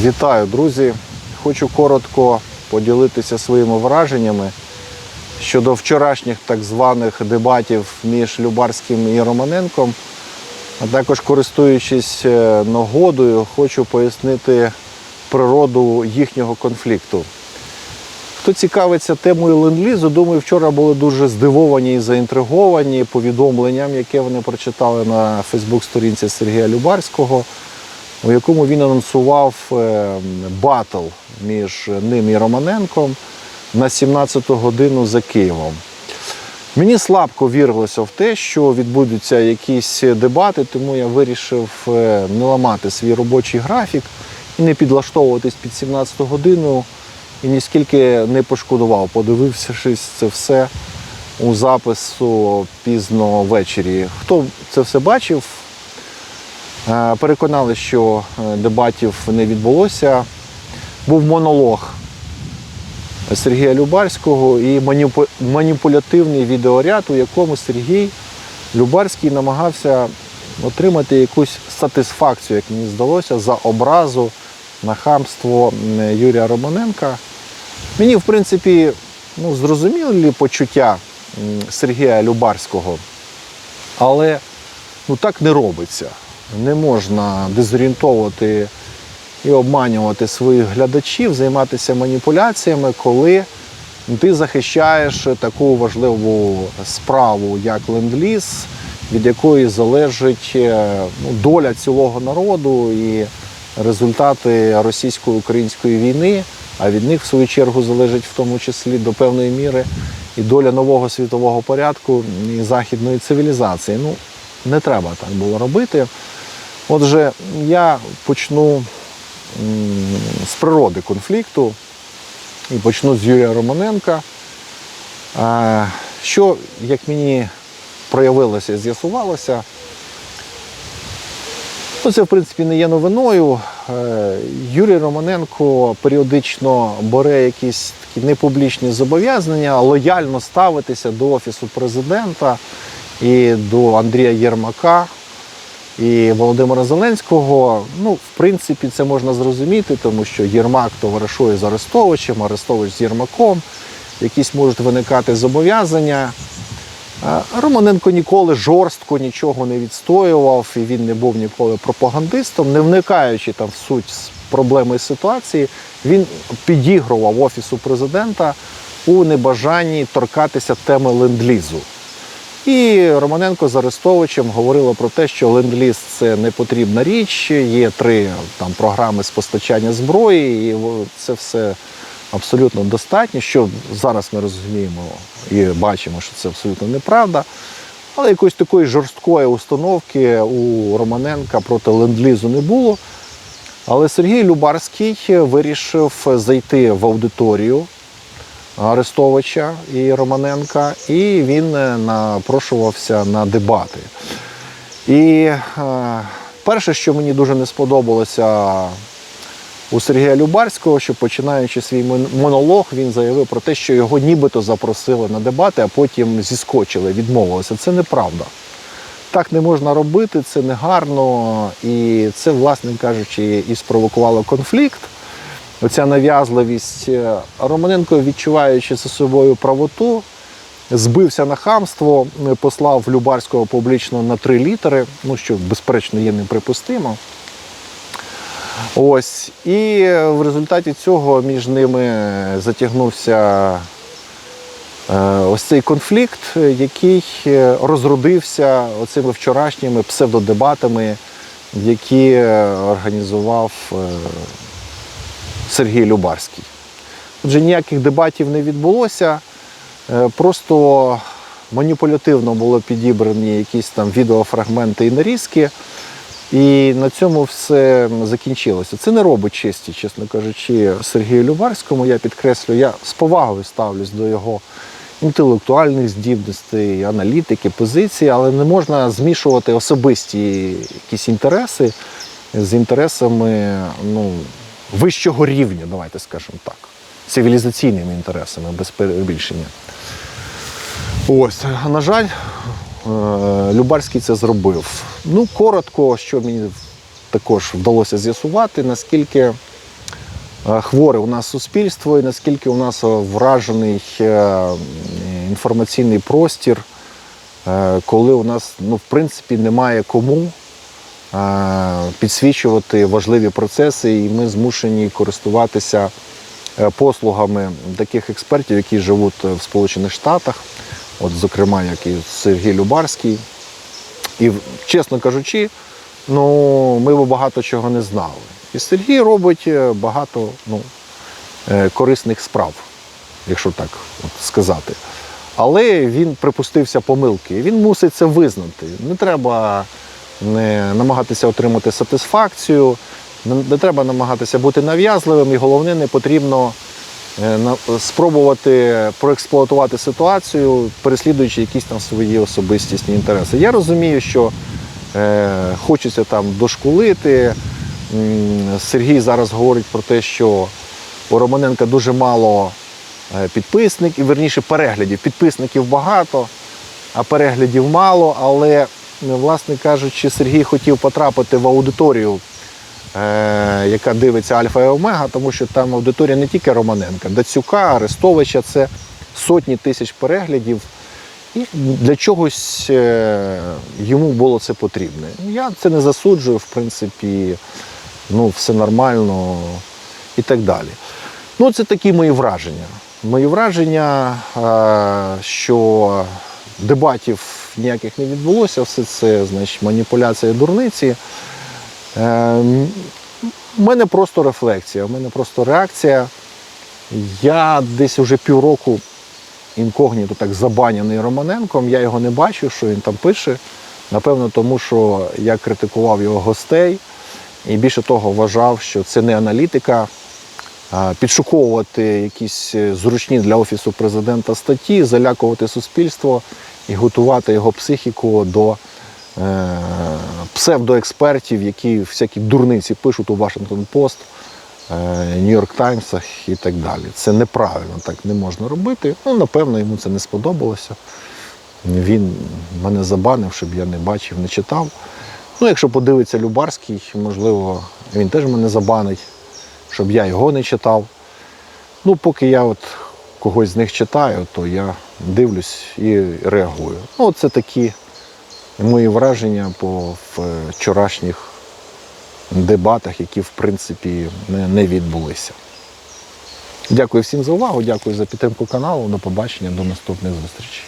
Вітаю, друзі! Хочу коротко поділитися своїми враженнями щодо вчорашніх так званих дебатів між Любарським і Романенком. А також користуючись е, нагодою, хочу пояснити природу їхнього конфлікту. Хто цікавиться темою ленд-лізу, думаю, вчора були дуже здивовані і заінтриговані повідомленням, яке вони прочитали на Фейсбук-сторінці Сергія Любарського, у якому він анонсував е, батл між ним і Романенком на 17-ту годину за Києвом. Мені слабко вірилося в те, що відбудуться якісь дебати, тому я вирішив е, не ламати свій робочий графік і не підлаштовуватись під 17-ту годину. І ніскільки не пошкодував, подивився це все у запису пізно ввечері. Хто це все бачив, переконали, що е, дебатів не відбулося. Був монолог Сергія Любарського і маніпулятивний відеоряд, у якому Сергій Любарський намагався отримати якусь сатисфакцію, як мені здалося, за образу на хамство Юрія Романенка. Мені, в принципі, ну, зрозумілі почуття Сергія Любарського, але ну, так не робиться. Не можна дезорієнтовувати і обманювати своїх глядачів, займатися маніпуляціями, коли ти захищаєш таку важливу справу, як ленд-ліз, від якої залежить е, ну, доля цілого народу і результати російсько-української війни, а від них, в свою чергу, залежить в тому числі до певної міри і доля нового світового порядку і західної цивілізації. Ну, не треба так було робити. Отже, я почну з природи конфлікту і почну з Юрія Романенка. Що, як мені проявилося і з'ясувалося, ну, це, в принципі, не є новиною. Е, Юрій Романенко періодично бере якісь такі непублічні зобов'язання, лояльно ставитися до Офісу президента і до Андрія Єрмака і Володимира Зеленського. Ну, в принципі, це можна зрозуміти, тому що Єрмак товаришує з Арестовичем, Арестович з Єрмаком, якісь можуть виникати зобов'язання. Романенко ніколи жорстко нічого не відстоював, і він не був ніколи пропагандистом, не вникаючи там в суть проблеми ситуації, він підігрував офісу президента у небажанні торкатися теми ленд-лізу. І Романенко з Арестовичем говорили про те, що ленд-ліз – це не потрібна річ, є три там, програми з постачання зброї, і це все абсолютно достатньо, що зараз ми розуміємо і бачимо, що це абсолютно неправда. Але якоїсь такої жорсткої установки у Романенка проти ленд-лізу не було. Але Сергій Любарський вирішив зайти в аудиторію Арестовича і Романенка, і він е, напрошувався на дебати. І е, перше, що мені дуже не сподобалося у Сергія Любарського, що починаючи свій монолог, він заявив про те, що його нібито запросили на дебати, а потім зіскочили, відмовилися. Це неправда. Так не можна робити, це не гарно, і це, власне кажучи, і спровокувало конфлікт. Оця нав'язливість. Е, Романенко, відчуваючи за собою правоту, збився на хамство, е, послав Любарського публічно на три літери, ну що, безперечно, є неприпустимо. Ось. І в результаті цього між ними затягнувся е, ось цей конфлікт, е, який е, розродився оцими вчорашніми псевдодебатами, які е, організував е, Сергій Любарський. Отже, ніяких дебатів не відбулося. Е, Просто маніпулятивно було підібрані якісь там відеофрагменти і нарізки. І на цьому все закінчилося. Це не робить честі, чесно кажучи, Сергію Любарському. Я підкреслю, я з повагою ставлюсь до його інтелектуальних здібностей, аналітики, позиції, але не можна змішувати особисті якісь інтереси з інтересами ну, вищого рівня, давайте скажемо так, цивілізаційними інтересами, без перебільшення. Ось, на жаль, е, Любарський це зробив. Ну, коротко, що мені також вдалося з'ясувати, наскільки е, хворе у нас суспільство і наскільки у нас вражений е, інформаційний простір, коли у нас ну, в принципі немає кому підсвічувати важливі процеси, і ми змушені користуватися е, послугами таких експертів, які живуть е, в Сполучених Штатах, от, зокрема, як і Сергій Любарський. І, чесно кажучи, ну, ми багато чого не знали. І Сергій робить е, багато ну, е, корисних справ, якщо так от сказати. Але він припустився помилки. Він мусить це визнати. Не треба не намагатися отримати сатисфакцію, не, треба намагатися бути нав'язливим, і головне, не потрібно е, спробувати проексплуатувати ситуацію, переслідуючи якісь там свої особистісні інтереси. Я розумію, що е, хочеться там дошкулити. Сергій зараз говорить про те, що у Романенка дуже мало е, підписників, верніше переглядів. Підписників багато, а переглядів мало. Але, власне кажучи, Сергій хотів потрапити в аудиторію, е, яка дивиться Альфа і Омега, тому що там аудиторія не тільки Романенка, Дацюка, Арестовича це сотні тисяч переглядів. І для чогось е, йому було це потрібно. Я це не засуджую, в принципі, ну, все нормально і так далі. Ну, це такі мої враження. Мої враження, е, що дебатів ніяких не відбулося, все це значить, маніпуляція дурниці. Е, У мене просто рефлексія, у мене просто реакція. Я десь вже півроку інкогніто так забаняний Романенком, я його не бачу, що він там пише. Напевно, тому що я критикував його гостей і більше того вважав, що це не аналітика. Підшуковувати якісь е, зручні для офісу президента статті, залякувати суспільство і готувати його психіку до е, псевдоекспертів, які всякі дурниці пишуть у Post, е, Нью-Йорк Таймсах і так далі. Це неправильно, так не можна робити. Ну, напевно, йому це не сподобалося. Він мене забанив, щоб я не бачив, не читав. Ну, якщо подивиться Любарський, можливо, він теж мене забанить, щоб я його не читав. Ну, поки я от когось з них читаю, то я дивлюсь і реагую. Ну, це такі мої враження по вчорашніх дебатах, які в принципі не відбулися. Дякую всім за увагу, дякую за підтримку каналу. До побачення, до наступних зустрічей.